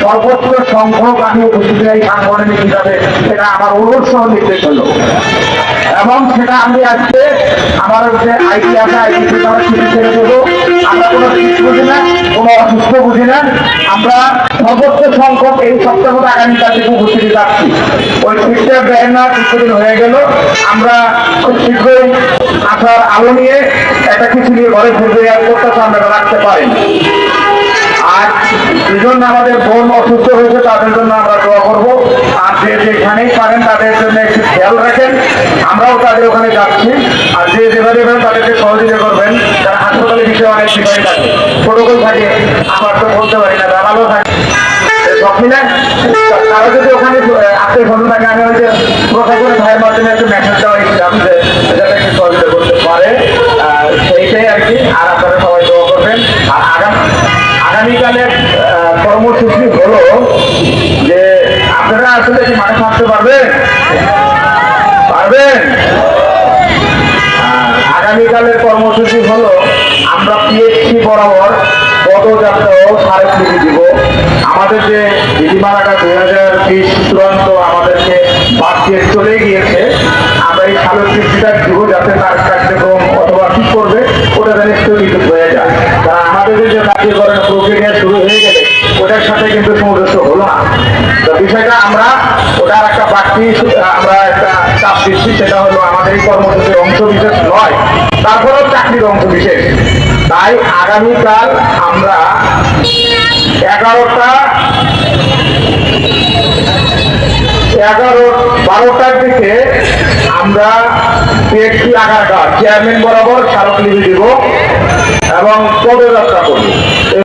সর্বোচ্চ সংখ্যক আমি উপস্থিত এই সাংগঠনিক হিসাবে সেটা আমার অনুরোধ সহ নির্দেশ হলো। এবং সেটা আমি আজকে আমার যে আইটি আছে, আইটি থেকে আমরা ছেড়ে দেবো। আমরা কোনো শীত বুঝি না, কোনো অসুস্থ বুঝি না। আমরা সর্বোচ্চ সংখ্যক এই সপ্তাহ আগামীকাল থেকে উপস্থিত যাচ্ছি ওই শীতটা দেয় না, কিছুদিন হয়ে গেল। আমরা খুব শীঘ্রই আসার আলো নিয়ে একটা কিছু নিয়ে ঘরে ফিরবে করতে আমরা রাখতে পারি আর দুজন আমাদের বোন অসুস্থ হয়েছে, তাদের জন্য আমরা দোয়া করব। আর যে যেখানেই পারেন, তাদের জন্য একটু খেয়াল রাখেন। আমরাও তাদের ওখানে যাচ্ছি। আর যে যেভাবে পারেন তাদেরকে সহযোগিতা করবেন। তারা হাসপাতালে বিষয়ে অনেক বিষয় থাকে, প্রোটোকল থাকে আমার তো বলতে পারি না দাঁড়াল থাকে। তারা যদি ওখানে আত্মীয় স্বজন থাকে, আমি হয়তো প্রশাসনের ভাইয়ের মাধ্যমে একটা মেসেজ দেওয়া ইচ্ছিলাম যে, যাতে একটু সহযোগিতা করতে পারে। সেইটাই আর কি। আর আপনারা সবাই দোয়া করবেন। আর আগাম, আগামীকালের আসলে কি মাঠে থাকতে পারবেন পারবেন আগামীকালের কর্মসূচি হলো, আমরা পিএইচসি বরাবর পদযাত্রা ও স্মারকলিপি দিব। আমাদের যে বিধিমালাটা দুই হাজার বিশ চূড়ান্ত আমাদেরকে বাদ দিয়ে চলে গিয়েছে, আমরা এই স্মারকলিপিটা দিব যাতে তার কার্যক্রম অথবা কি করবে, ওটা যেন স্থগিত হয়ে যায়। কারণ আমাদের যে কার্যকরণ প্রক্রিয়া শুরু হয়ে গেলে ওটার সাথে কিন্তু সামঞ্জস্য হলো না। তো বিষয়টা আমরা ওটার একটা বাড়তি আমরা একটা চাপ দিচ্ছি, সেটা হলো আমাদের এই কর্মসূচির অংশ বিশেষ নয়, তারপরেও চাকরির অংশ বিশেষ। তাই আগামীকাল আমরা এগারোটা, এগারো, বারোটার দিকে আমরা পেয়েছি আগারটা চেয়ারম্যান বরাবর স্মারকলিপি দিব এবং পদযাত্রা করব।